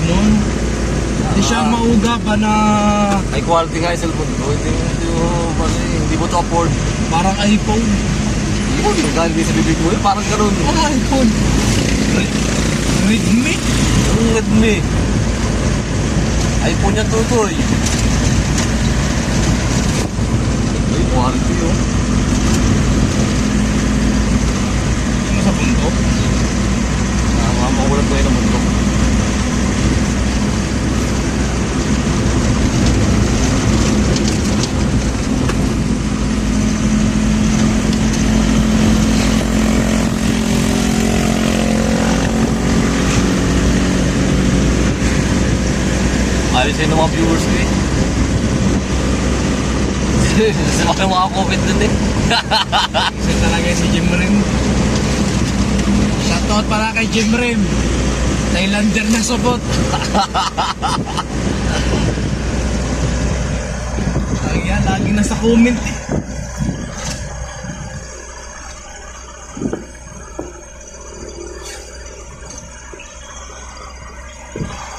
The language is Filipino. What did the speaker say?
mo. Hindi siya mauga pa na High quality nga yung cellphone ko. Hindi, hindi mo, ano, eh, hindi mo to afford. parang iPhone. Hindi mo, dahil hindi sa bibig mo eh, parang ganun. Oh, iPhone. Re- Redmi? Ang Redmi. iPhone yan tutoy. Sabi sa'yo ng mga viewers ko eh. Sa mga nakakomment dun eh. Isa talaga si Jim Rim. Shoutout para kay Jim Rim. Thailander na support. Kaya lagi nasa comment eh. you